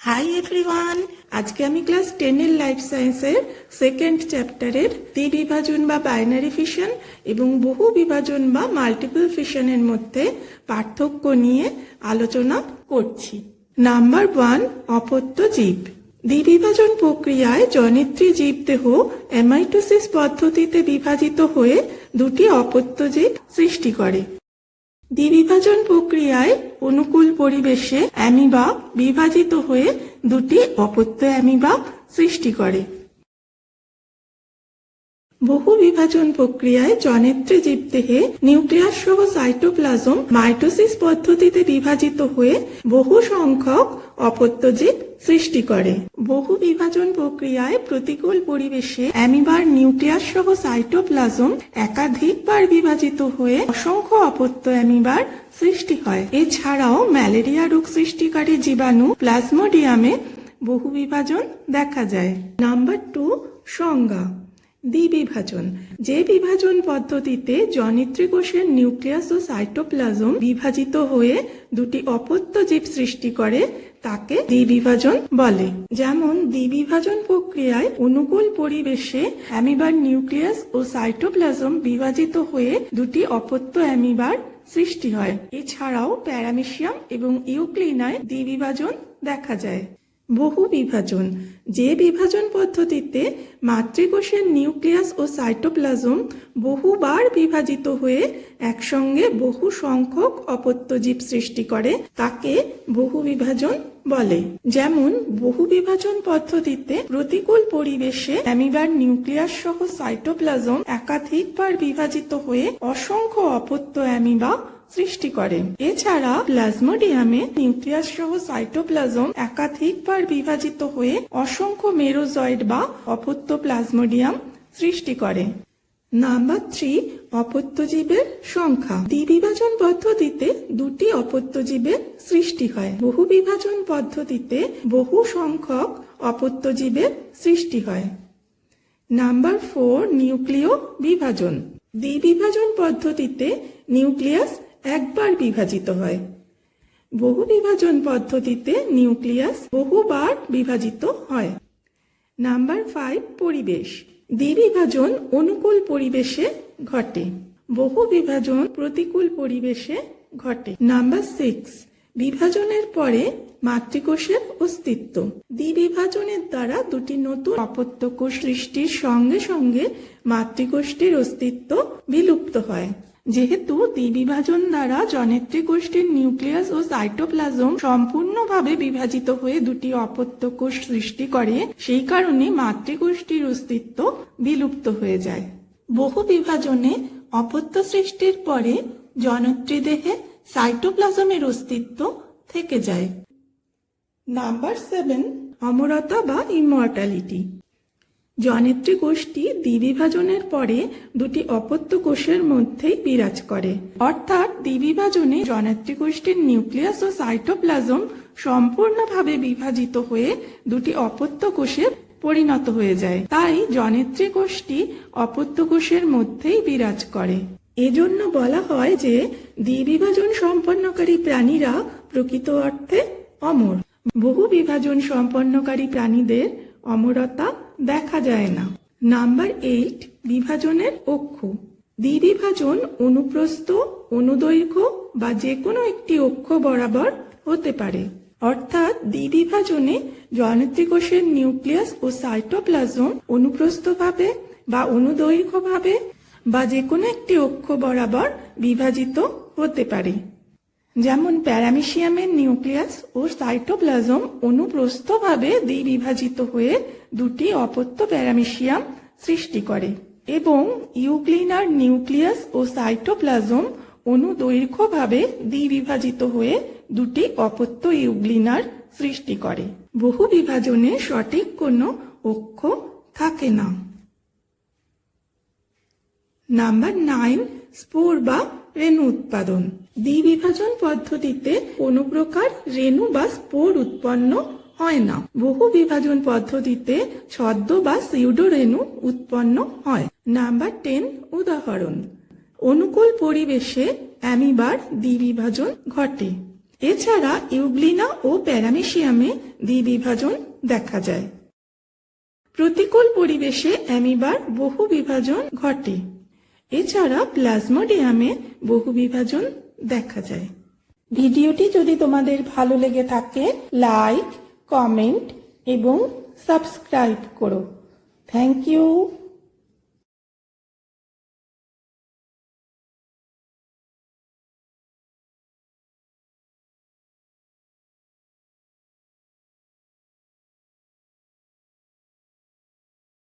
Hi everyone আজকে আমি class টেনের লাইফ সায়েন্সের সেকেন্ড চ্যাপ্টারের দ্বিবিভাজন বা বাইনারি ফিশন এবং বহু বিভাজন বা মাল্টিপল ফিশনের মধ্যে পার্থক্য নিয়ে আলোচনা করছি। নাম্বার ওয়ান অপত্য জীব। দ্বিবিভাজন প্রক্রিয়ায় জনিত্রী জীবদেহ অ্যামাইটোসিস পদ্ধতিতে বিভাজিত হয়ে দুটি অপত্য জীব সৃষ্টি করে। দ্বিবিভাজন প্রক্রিয়ায় অনুকূল পরিবেশে অ্যামিবা বিভাজিত হয়ে দুটি অপত্য অ্যামিবা সৃষ্টি করে। বহু বিভাজন প্রক্রিয়ায় জনেত্রী জীবদেহে নিউক্লিয়াস সহ সাইটোপ্লাজম মাইটোসিস পদ্ধতিতে বিভাজিত হয়ে বহু সংখ্যক অপত্য জীব সৃষ্টি করে। বহু বিভাজন প্রক্রিয়ায় প্রতিকূল পরিবেশে অ্যামিবার নিউক্লিয়াস সহ সাইটোপ্লাজম একাধিকবার বিভাজিত হয়ে অসংখ্য অপত্য অ্যামিবার সৃষ্টি হয়। এছাড়াও ম্যালেরিয়া রোগ সৃষ্টিকারী জীবাণু প্লাজমোডিয়ামে বহু বিভাজন দেখা যায়। নাম্বার টু, সংজ্ঞা। দ্বিবিভাজন। যে বিভাজন পদ্ধতিতে জনিত্রী কোষের নিউক্লিয়াস ও সাইটোপ্লাজম বিভাজিত হয়ে দুটি অপত্য জীব সৃষ্টি করে, তাকে দ্বিবিভাজন বলে। যেমন, দ্বিবিভাজন প্রক্রিয়ায় অনুকূল পরিবেশে অ্যামিবার নিউক্লিয়াস ও সাইটোপ্লাজম বিভাজিত হয়ে দুটি অপত্য অ্যামিবার সৃষ্টি হয়। এছাড়াও প্যারামিশিয়াম এবং ইউক্লিনায় দ্বিবিভাজন দেখা যায়। বহু বিভাজন, যে বিভাজন পদ্ধতিতে মাতৃকোষের নিউক্লিয়াস ও সাইটোপ্লাজম বহুবার বিভাজিত হয়ে একসঙ্গে বহু সংখ্যক অপত্যজীব সৃষ্টি করে, তাকে বহু বিভাজন বলে। যেমন, বহু বিভাজন পদ্ধতিতে প্রতিকূল পরিবেশে অ্যামিবার নিউক্লিয়াস সহ সাইটোপ্লাজম একাধিকবার বিভাজিত হয়ে অসংখ্য অপত্য অ্যামিবা সৃষ্টি করে। এছাড়া প্লাজমোডিয়ামে নিউক্লিয়াস সহ সাইটোপ্লাজম একাধিকবার বিভাজিত হয়ে অসংখ্য মেরোজয়েড বা অপত্য প্লাজমোডিয়াম সৃষ্টি করে। নাম্বার থ্রি, অপত্যজীবের সংখ্যা। দ্বিবিভাজন পদ্ধতিতে দুটি অপত্যজীবের সৃষ্টি হয়। বহু বিভাজন পদ্ধতিতে বহু সংখ্যক অপত্যজীবের সৃষ্টি হয়। নাম্বার ফোর, নিউক্লিয় বিভাজন। দ্বিবিভাজন পদ্ধতিতে নিউক্লিয়াস একবার বিভাজিত হয়। বহু বিভাজন পদ্ধতিতে নিউক্লিয়াস বহুবার বিভাজিত হয়। নাম্বার ফাইভ পরিবেশ। দ্বিবিভাজন অনুকূল পরিবেশে ঘটে। বহু বিভাজন প্রতিকূল পরিবেশে ঘটে। নাম্বার সিক্স বিভাজনের পরে মাতৃকোষের অস্তিত্ব। দ্বিবিভাজনের দ্বারা দুটি নতুন অপত্য কোষ সৃষ্টির সঙ্গে সঙ্গে মাতৃকোষটির অস্তিত্ব বিলুপ্ত হয়। যেহেতু দ্বিবিভাজন দ্বারা জনেত্রী কোষটির নিউক্লিয়াস ও সাইটোপ্লাজম সম্পূর্ণভাবে বিভাজিত হয়ে দুটি অপত্য কোষ সৃষ্টি করে, সেই কারণে মাতৃকোষটির অস্তিত্ব বিলুপ্ত হয়ে যায়। বহু বিভাজনে অপত্য সৃষ্টির পরে জনত্রী দেহে সাইটোপ্লাজমের অস্তিত্ব থেকে যায়। নাম্বার সেভেন, অমরতা বা ইমর্টালিটি। জনেত্রী কোষটি দ্বিবিভাজনের পরে দুটি অপত্য কোষের মধ্যেই বিরাজ করে। অর্থাৎ দ্বিবিভাজনে জনেত্রী কোষটির নিউক্লিয়াস ও সাইটোপ্লাজম সম্পূর্ণভাবে বিভাজিত হয়ে দুটি অপত্য কোষে পরিণত হয়ে যায়। তাই জনেত্রী কোষটি অপত্য কোষের মধ্যেই বিরাজ করে। এজন্য বলা হয় যে দ্বিবিভাজন সম্পন্নকারী প্রাণীরা প্রকৃত অর্থে অমর। বহু বিভাজন সম্পন্নকারী প্রাণীদের অমরতা দেখা যায় না। নাম্বার এইট, বিভাজনের অক্ষ। দ্বিবিভাজন অনুপ্রস্থ, অনুদৈর্ঘ্য বা যে কোনো একটি অক্ষ বরাবর হতে পারে। অর্থাৎ দ্বিবিভাজনে জয়নেত্রী কোষের নিউক্লিয়াস ও সাইটোপ্লাজম অনুপ্রস্থভাবে বা অনুদৈর্ঘ্যভাবে বা যে কোনো একটি অক্ষ বরাবর বিভাজিত হতে পারে। যেমন প্যারামিশিয়ামের নিউক্লিয়াস ও সাইটোপ্লাজম অনুপ্রস্থভাবে দ্বিবিভাজিত হয়ে দুটি অপত্য প্যারামিশিয়াম সৃষ্টি করে এবং ইউক্লিনার নিউক্লিয়াস ও সাইটোপ্লাজম অনুদৈর্ঘ্যভাবে দ্বিবিভাজিত হয়ে দুটি অপত্য ইউগ্লিনার সৃষ্টি করে। বহু বিভাজনে সঠিক কোনো অক্ষ থাকে না। নাম্বার নাইন, স্পোর বা রেণু উৎপাদন। দ্বিবিভাজন পদ্ধতিতে কোনো প্রকার রেণু বা স্পোর উৎপন্ন হয় না। বহু বিভাজন পদ্ধতিতে ছদ্ম বা সিউডো রেণু উৎপন্ন হয়। নাম্বার টেন, উদাহরণ। অনুকূল পরিবেশে অ্যামিবার দ্বিবিভাজন ঘটে। এছাড়া ইউগ্লিনা ও প্যারামেশিয়ামে দ্বিবিভাজন দেখা যায়। প্রতিকূল পরিবেশে অ্যামিবার বহু বিভাজন ঘটে। এছাড়া প্লাজমোডিয়ামে বহু বিভাজন দেখা যায়। ভিডিওটি যদি তোমাদের ভালো লেগে থাকে লাইক কমেন্ট এবং সাবস্ক্রাইব করো। Thank you